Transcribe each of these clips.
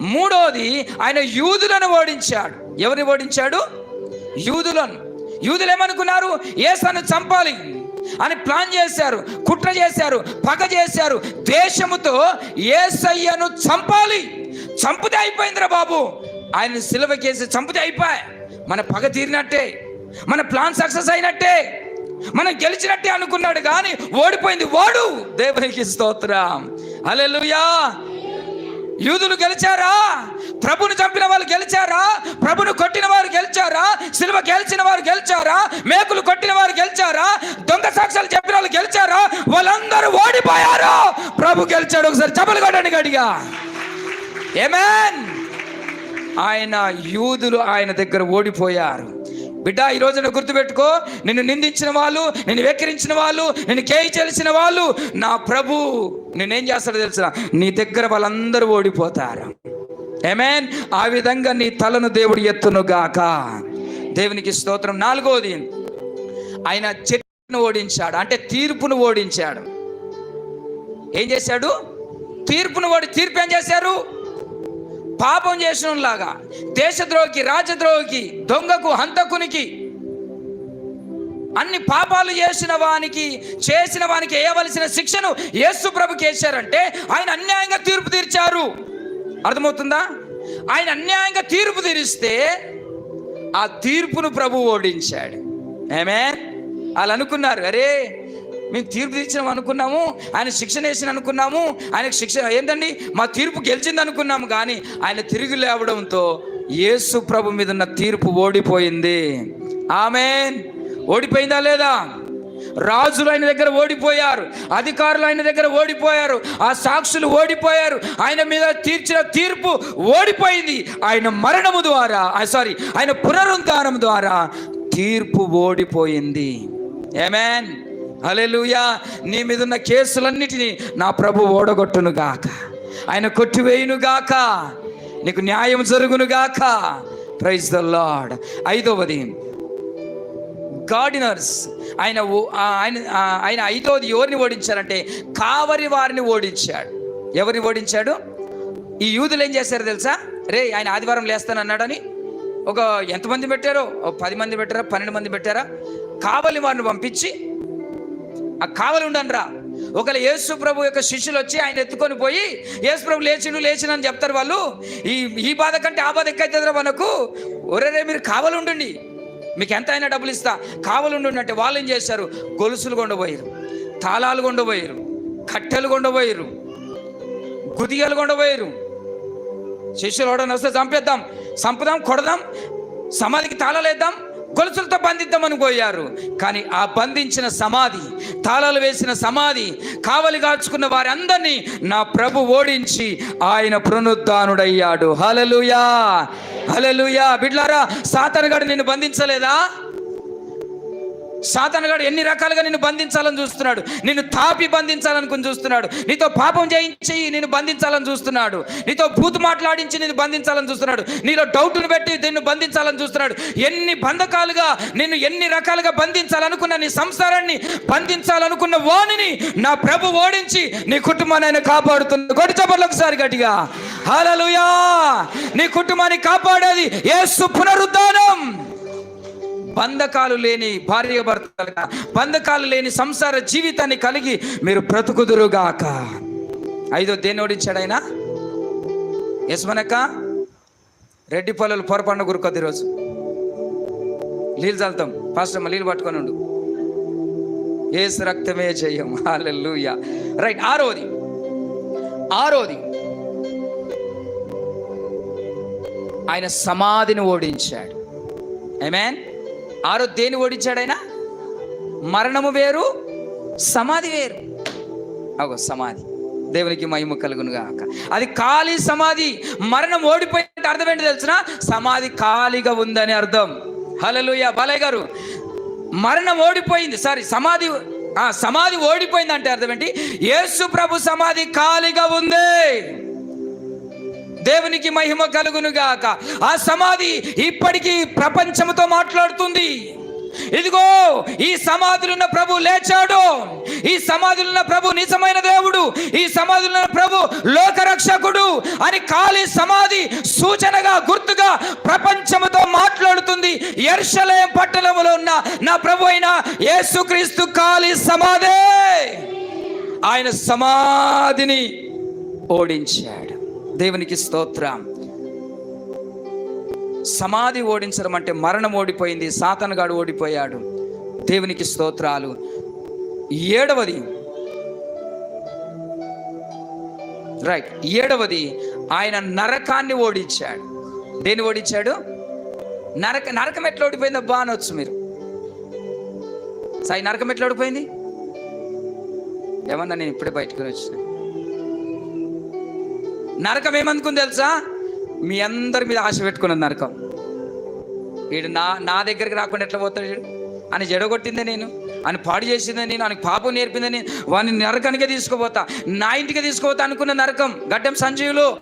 మూడోది ఆయన యూదులను ఓడించాడు. ఎవరిని ఓడించాడు? యూదులను. యూదులు ఏమనుకున్నారు? ఏసాను చంపాలి. అని ప్లాన్ చేశారు కుట్ర చేశారు పగ చేశారు. దేశముతో ఏసయ్యను చంపాలి. చంపితే అయిపోయిందిరా బాబు. ఆయన సిలువకేసి చంపితే అయిపోయి. మన పగ తీరినట్టే. మన ప్లాన్ సక్సెస్ అయినట్టే. మనం గెలిచినట్టే అనుకున్నాడు కానీ ఓడిపోయింది ఓడు దేవునికి స్తోత్రం. అలెలుయా యూదులు గెలిచారా? ప్రభుని చంపిన వాళ్ళు గెలిచారా? ప్రభును కొట్టిన వారు గెలిచారా? సిలువ గెలిచిన వారు గెలిచారా? మేకులు కొట్టిన వారు గెలిచారా? దొంగ సాక్ష్యాలు చెప్పిన వాళ్ళు గెలిచారా? వాళ్ళందరూ ఓడిపోయారు. ప్రభు గెలిచాడు ఒకసారి చెప్పలు కొట్టండి గడిగా ఏమేన్ ఆయన యూదులు ఆయన దగ్గర ఓడిపోయారు. బిడ్డ ఈ రోజున గుర్తుపెట్టుకో నిన్ను నిందించిన వాళ్ళు నిన్ను వెక్కిరించిన వాళ్ళు నిన్ను కేయి చేసిన వాళ్ళు నా ప్రభు నేనేం చేస్తాడో తెలిసిన నీ దగ్గర వాళ్ళందరూ ఓడిపోతారు. ఏమేన్ ఆ విధంగా నీ తలను దేవుడు ఎత్తును గాక దేవునికి స్తోత్రం. నాలుగోది ఆయన చెట్టును ఓడించాడు అంటే తీర్పును ఓడించాడు. ఏం చేశాడు? తీర్పును ఓడి తీర్పు ఏం చేశారు? పాపం చేసిన లాగా దేశద్రోహికి రాజద్రోహికి దొంగకు హంతకునికి అన్ని పాపాలు చేసిన వానికి చేసిన వానికి వేయవలసిన శిక్షను యేసు ప్రభుకి వేశారంటే ఆయన అన్యాయంగా తీర్పు తీర్చారు. అర్థమవుతుందా? ఆయన అన్యాయంగా తీర్పు తీరిస్తే ఆ తీర్పును ప్రభు ఓడించాడు. ఏమే వాళ్ళు అనుకున్నారు అరే మేము తీర్పు తీర్చినాం అనుకున్నాము ఆయన శిక్షణ వేసిన అనుకున్నాము ఆయనకు శిక్ష ఏంటండి? మా తీర్పు గెలిచింది అనుకున్నాము కానీ ఆయన తిరిగి లేవడంతో యేసు ప్రభు మీద ఉన్న తీర్పు ఓడిపోయింది. ఆమె ఓడిపోయిందా లేదా? రాజులు ఆయన దగ్గర ఓడిపోయారు అధికారులు ఆయన దగ్గర ఓడిపోయారు ఆ సాక్షులు ఓడిపోయారు ఆయన మీద తీర్చిన తీర్పు ఓడిపోయింది. ఆయన మరణము ద్వారా సారీ ఆయన పునరుద్ధానం ద్వారా తీర్పు ఓడిపోయింది. ఏమేన్ అలెలుయా నీ మీద ఉన్న కేసులన్నిటినీ నా ప్రభు ఓడగొట్టును గాక ఆయన కొట్టివేయును గాక నీకు న్యాయం జరుగును గాక ప్రైజ్ ద లాడ్ ఐదవది గార్డినర్స్ ఆయన ఓ- ఆయన ఆయన ఐదవది ఎవరిని ఓడించారంటే కావరి వారిని ఓడించాడు. ఎవరిని ఓడించాడు? ఈ యూదులు ఏం చేశారు తెలుసా? రే ఆయన ఆదివారం లేస్తానన్నాడని. ఒక ఎంతమంది పెట్టారో? పది మంది పెట్టారా? పన్నెండు మంది పెట్టారా? కావలి వారిని పంపించి ఆ కావలి ఉండనరా ఒకవేళ యేసు ప్రభు యొక్క శిష్యులు వచ్చి ఆయన ఎత్తుకొని పోయి యేసు ప్రభు లేచిను లేచినని చెప్తారు వాళ్ళు ఈ ఈ బాధ కంటే ఆ బాధ ఎక్కువైతుందిరా మనకు? ఒరేరే మీరు కావలి ఉండండి. మీకు ఎంత అయినా డబ్బులు ఇస్తా. కావలి ఉండండి అంటే వాళ్ళు ఏం చేశారు? గొలుసులు కొండపోయారు తాళాలు కొండపోయారు కట్టెలు కొండపోయారు గుదిగలు కొండపోయారు శిష్యులు ఎవడన్నా వస్తే చంపేద్దాం చంపుదాం కొడదాం సమాధికి తాళాలేద్దాం గొలుసులతో బంధిద్దామని పోయారు. కానీ ఆ బంధించిన సమాధి తాళాలు వేసిన సమాధి కావలి కాచుకున్న వారి అందరినీ నా ప్రభు ఓడించి ఆయన పునరుద్ధానుడయ్యాడు. హలలుయా హలలుయా బిడ్లారా సాతనగాడు నిన్ను బంధించలేదా? సాతనగాడు ఎన్ని రకాలుగా నిన్ను బంధించాలని చూస్తున్నాడు? నిన్ను తాపి బంధించాలనుకుని చూస్తున్నాడు. నీతో పాపం చేయించి నిన్ను బంధించాలని చూస్తున్నాడు. నీతో బూతు మాట్లాడించి నిన్ను బంధించాలని చూస్తున్నాడు. నీలో డౌట్ను పెట్టి నిన్ను బంధించాలని చూస్తున్నాడు. ఎన్ని బంధకాలుగా నిన్ను ఎన్ని రకాలుగా బంధించాలనుకున్న నీ సంసారాన్ని బంధించాలనుకున్న వాణిని నా ప్రభు ఓడించి నీ కుటుంబాన్ని ఆయన కాపాడుతుంది కొట్టి చెప్పలు ఒకసారి గట్టిగా. హలలుయా నీ కుటుంబాన్ని కాపాడేది యేసు పునరుద్ధానం. బంధకాలు లేని భార్య భర్తలుగా బంధకాలు లేని సంసార జీవితాన్ని కలిగి మీరు బ్రతుకుదురుగాక. ఐదో దేన్ని ఓడించాడు ఆయన యశ్మనక్క రెడ్డి పొలాలు పొరపాటున గురుకొద్ది రోజు. నీళ్ళు చల్లుతాం. ఫస్ట్ అమ్మ నీళ్ళు పట్టుకొని ఉండు. ఏసు రక్తమే చెయ్యం హాలెల్లుయా. రైట్ ఆరోది. ఆరోది. ఆయన సమాధిని ఓడించాడు. ఐ మీన్ ఆరో దేని ఓడించాడైనా మరణము వేరు సమాధి వేరు. అగో సమాధి. దేవునికి మహిమ కలుగును గాక. అది ఖాళీ సమాధి. మరణం ఓడిపోయినట్టు అర్థం ఏంటి తెలిసిన? సమాధి ఖాళీగా ఉందని అర్థం. హలలుయ బాలయ్య గారు. మరణం ఓడిపోయింది. సారీ సమాధి సమాధి ఓడిపోయింది అంటే అర్థం ఏంటి? యేసు ప్రభు సమాధి ఖాళీగా ఉంది. దేవునికి మహిమ కలుగును గాక. ఆ సమాధి ఇప్పటికీ ప్రపంచంతో మాట్లాడుతుంది. ఇదిగో ఈ సమాధులున్న ప్రభు లేచాడు. ఈ సమాధులున్న ప్రభు నిజమైన దేవుడు. ఈ సమాధులున్న ప్రభు లోకరక్షకుడు అని ఖాళీ సమాధి సూచనగా గుర్తుగా ప్రపంచముతో మాట్లాడుతుంది. ఎర్షలయం పట్టణములో ఉన్న నా ప్రభు అయిన యేసుక్రీస్తు ఖాళీ సమాధే. ఆయన సమాధిని ఓడించాడు. దేవునికి స్తోత్రం. సమాధి ఓడించడం అంటే మరణం ఓడిపోయింది సాతనగాడు ఓడిపోయాడు. దేవునికి స్తోత్రాలు. ఏడవది. రైట్. ఏడవది ఆయన నరకాన్ని ఓడించాడు. దేన్ని ఓడించాడు? నరక నరకం ఎట్లా ఓడిపోయిందో బానొచ్చు మీరు. సాయి నరకం ఎట్లా ఓడిపోయింది? ఏమన్నా నేను ఇప్పుడే బయటకు వచ్చినా నరకం ఏమనుకుంది తెలుసా? మీ అందరి మీద ఆశ పెట్టుకున్నది నరకం. వీడు నా నా దగ్గరికి రాకుండా ఎట్లా పోతాడు వీడు? అని జడగొట్టిందే నేను అని పాడు చేసిందే నేను ఆయనకు పాపం నేర్పిందే నేను వాడిని నరకానికే తీసుకుపోతా నా ఇంటికి తీసుకుపోతా అనుకున్న నరకం. గడ్డం సంజీవులు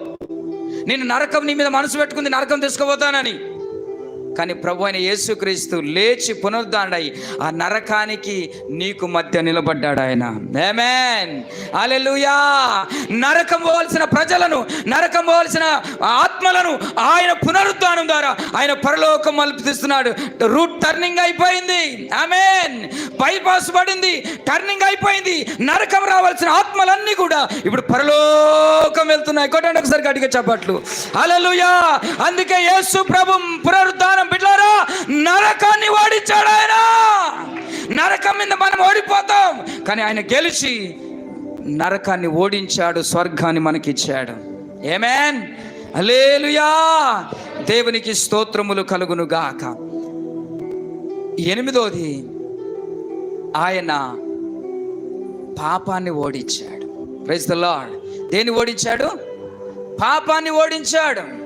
నేను నరకం నీ మీద మనసు పెట్టుకుంది నరకం తీసుకుపోతానని. కానీ ప్రభు అయిన యేసుక్రీస్తు లేచి పునరుద్ధాడై ఆ నరకానికి నీకు మధ్య నిలబడ్డాడు ఆయన. ఏమేన్ అలెలుయా నరకం పోవలసిన ప్రజలను నరకం పోవలసిన ఆత్మలను ఆయన పునరుద్ధానం ద్వారా ఆయన పరలోకం మలుపుతిస్తున్నాడు రూట్ టర్నింగ్ అయిపోయింది. ఆమెన్ బైపాస్ పడింది. టర్నింగ్ అయిపోయింది. నరకం రావాల్సిన ఆత్మలన్నీ కూడా ఇప్పుడు పరలోకం వెళ్తున్నాయి. కొట్టండి ఒకసారి గట్టిగా చెప్పట్లు. హల్లెలూయా అందుకే యేసు ప్రభు పునరుద్ధానం నరకాన్ని ఓడించాడు ఆయన. నరకం మీద మనం ఓడిపోతాం. కానీ ఆయన గెలిచి నరకాన్ని ఓడించాడు స్వర్గాన్ని మనకిచ్చాడు. ఏమేన్ అలేలుయా దేవునికి స్తోత్రములు కలుగును గాక. ఎనిమిదోది ఆయన పాపాన్ని ఓడించాడు. ప్రైజ్ ద లార్డ్ దేన్ని ఓడించాడు? పాపాన్ని ఓడించాడు.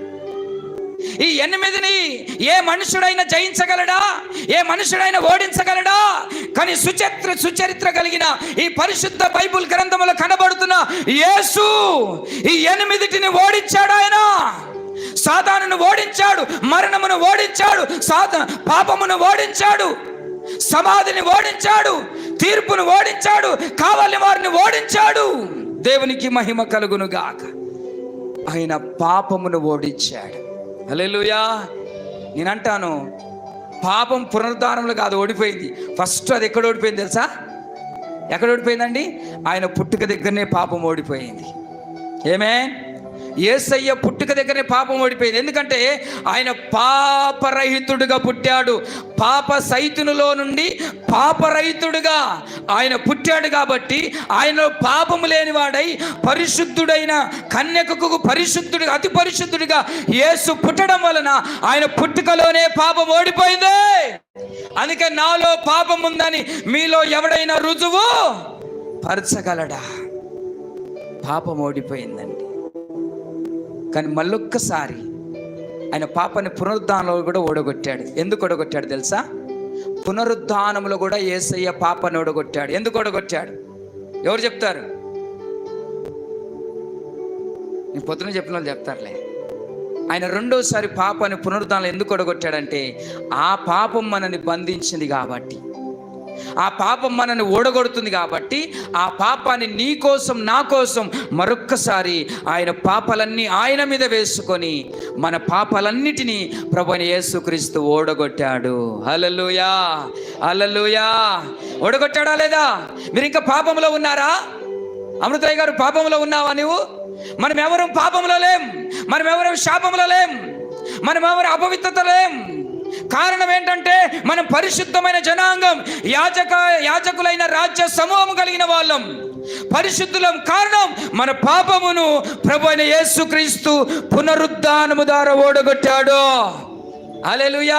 ఈ ఎనిమిదిని ఏ మనుషుడైనా జయించగలడా? ఏ మనుషుడైనా ఓడించగలడా? కానీ సుచరిత్ర సుచరిత్ర కలిగిన ఈ పరిశుద్ధ బైబుల్ గ్రంథంలో కనబడుతున్న యేసు ఈ ఎనిమిదిటిని ఓడించాడు ఆయన. సాధారణను ఓడించాడు మరణమును ఓడించాడు సాధ పాపమును ఓడించాడు సమాధిని ఓడించాడు తీర్పును ఓడించాడు కావలి వారిని ఓడించాడు. దేవునికి మహిమ కలుగును గాక ఆయన పాపమును ఓడించాడు. హల్లెలూయా. నేనంటాను పాపం పునరుద్ధారంలో కాదు ఓడిపోయింది. ఫస్ట్ అది ఎక్కడ ఓడిపోయింది తెలుసా? ఎక్కడ ఓడిపోయిందండి? ఆయన పుట్టుక దగ్గరనే పాపం ఓడిపోయింది. ఏమే ఏసయ్య పుట్టుక దగ్గరనే పాపం ఓడిపోయింది. ఎందుకంటే ఆయన పాపరహితుడుగా పుట్టాడు. పాప సైతునిలో నుండి పాపరహితుడుగా ఆయన పుట్టాడు కాబట్టి ఆయన పాపము లేనివాడై పరిశుద్ధుడైన కన్యకకు పరిశుద్ధుడిగా అతి పరిశుద్ధుడిగా యేసు పుట్టడం వలన ఆయన పుట్టుకలోనే పాపం ఓడిపోయింది. అందుకే నాలో పాపం ఉందని మీలో ఎవడైనా రుజువు పరచగలడా? పాపం ఓడిపోయిందండి. కానీ మళ్ళొక్కసారి ఆయన పాపని పునరుద్ధానంలో కూడా ఓడగొట్టాడు. ఎందుకు ఓడగొట్టాడు తెలుసా? పునరుద్ధానంలో కూడా ఏసయ్య పాపని ఓడగొట్టాడు. ఎందుకు ఓడగొట్టాడు? ఎవరు చెప్తారు? నేను పొద్దున చెప్పిన వాళ్ళు చెప్తారులే. ఆయన రెండోసారి పాపాన్ని పునరుద్ధానం ఎందుకు ఒడగొట్టాడంటే ఆ పాపం మనని బంధించింది కాబట్టి. ఆ పాపం మనల్ని ఓడగొడుతుంది కాబట్టి ఆ పాపాన్ని నీ కోసం నా కోసం మరొక్కసారి ఆయన పాపాలన్నీ ఆయన మీద వేసుకొని మన పాపాలన్నిటినీ ప్రభుని యేసుక్రీస్తు ఓడగొట్టాడు. అలలుయా అలలుయా ఓడగొట్టాడా లేదా? మీరు ఇంకా పాపంలో ఉన్నారా? అమృతయ్య గారు పాపంలో ఉన్నావా నువ్వు? మనం ఎవరు పాపంలో లేం. మనం ఎవరు శాపంలో లేం. మనం ఎవరు అపవిత్రత లేం. కారణం ఏంటంటే మనం పరిశుద్ధమైన జనాంగం యాజక యాజకులైన రాజ్య సమూహం కలిగిన వాళ్ళం. పరిశుద్ధులం కారణం మన పాపమును ప్రభు అయిన యేసుక్రీస్తు పునరుద్ధానము ద్వారా ఓడగొట్టాడు. అలెలుయా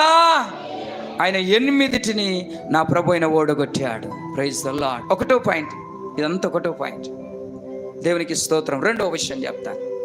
ఆయన ఎనిమిదిటిని నా ప్రభు అయిన ఓడగొట్టాడు. ప్రైజ్ ఒకటో పాయింట్. ఇదంతా ఒకటో పాయింట్. దేవునికి స్తోత్రం. రెండో విషయం చెప్తాను.